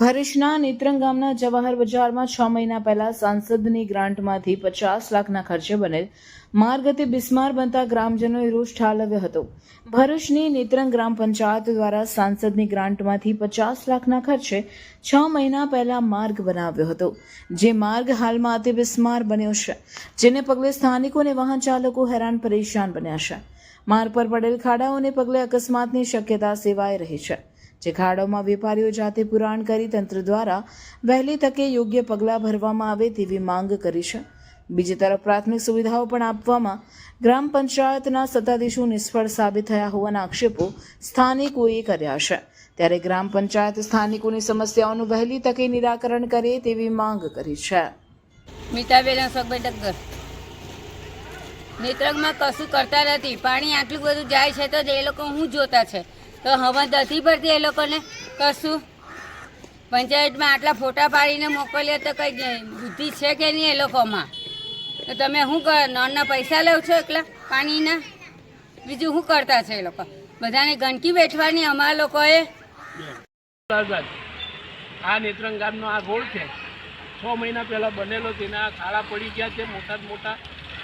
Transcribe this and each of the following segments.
ભરૂચના નેત્રંગ ગામના જવાહર બજારમાં છ મહિના પહેલા સાંસદની ગ્રાન્ટમાંથી પચાસ લાખના ખર્ચે બનેલ માર્ગ તે બિસ્માર બનતા ગ્રામજનોએ રોષ ઠાલવ્યો હતો. ભરૂચની નેત્રંગ ગ્રામ પંચાયત દ્વારા સાંસદની ગ્રાન્ટમાંથી પચાસ લાખના ખર્ચે છ મહિના પહેલા માર્ગ બનાવ્યો હતો, જે માર્ગ હાલમાં અતિ બિસ્માર બન્યો છે, જેને પગલે સ્થાનિકો અને વાહન ચાલકો હેરાન પરેશાન બન્યા છે. માર્ગ પર પડેલ ખાડાઓને પગલે અકસ્માતની શક્યતા સેવાઈ રહી છે. જે ખાડોમાં વેપારીઓ જાતે પુરાણ કરી તંત્ર દ્વારા વહેલી તકે યોગ્ય પગલાં ભરવામાં આવે તેવી માંગ કરી છે. બીજી તરફ પ્રાથમિક સુવિધાઓ પણ આપવામાં ગ્રામ પંચાયતના સત્તાધીશો નિષ્ફળ સાબિત થયા હોવાના આક્ષેપો સ્થાનિકોએ કર્યા છે. ત્યારે ગ્રામ પંચાયત સ્થાનિકોની સમસ્યાઓનું વહેલી તકે નિરાકરણ કરે તેવી માંગ કરી છે. મીઠાબેન અશોકભાઈ ડગ્ગર નેત્રંગમાં કશું કરતા નથી. પાણી આટલું બધું જાય છે તો એ લોકો હું જોતા છે? તો હવે નથી પડતી એ લોકોને, કશું. પંચાયતમાં આટલા ફોટા પાડીને મોકલીએ તો કંઈ બુદ્ધિ છે કે નહીં એ લોકોમાં? તો તમે શું કર નળના પૈસા લેવ છો એકલા પાણીના? બીજું શું કરતા છે એ લોકો? બધાને ગંદકી બેઠવાની અમારા લોકોએ? આ નેત્રંગ ગામનો આ રોડ છે. છ મહિના પહેલાં બનેલો તેના ખાડા પડી ગયા છે મોટા મોટા.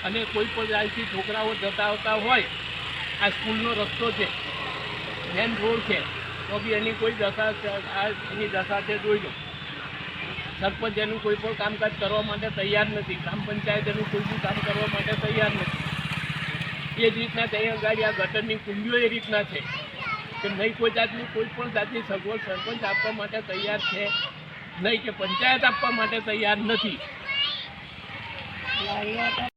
અને કોઈ પણ જાતથી છોકરાઓ જતા આવતા હોય, આ સ્કૂલનો રસ્તો છે. મેન રોડ છે. તો બી એની કોઈ દશા એની દશા છે જોઈ લો. સરપંચ એનું કોઈ પણ કામકાજ કરવા માટે તૈયાર નથી. ગ્રામ પંચાયત એનું કોઈ પણ કામ કરવા માટે તૈયાર નથી. એ જ રીતના ત્યાં આગળ આ ગટરની કુંડીઓ એ રીતના છે કે નહીં કોઈ જાતની કોઈ પણ જાતની સગવડ સરપંચ આપવા માટે તૈયાર છે, નહીં કે પંચાયત આપવા માટે તૈયાર નથી.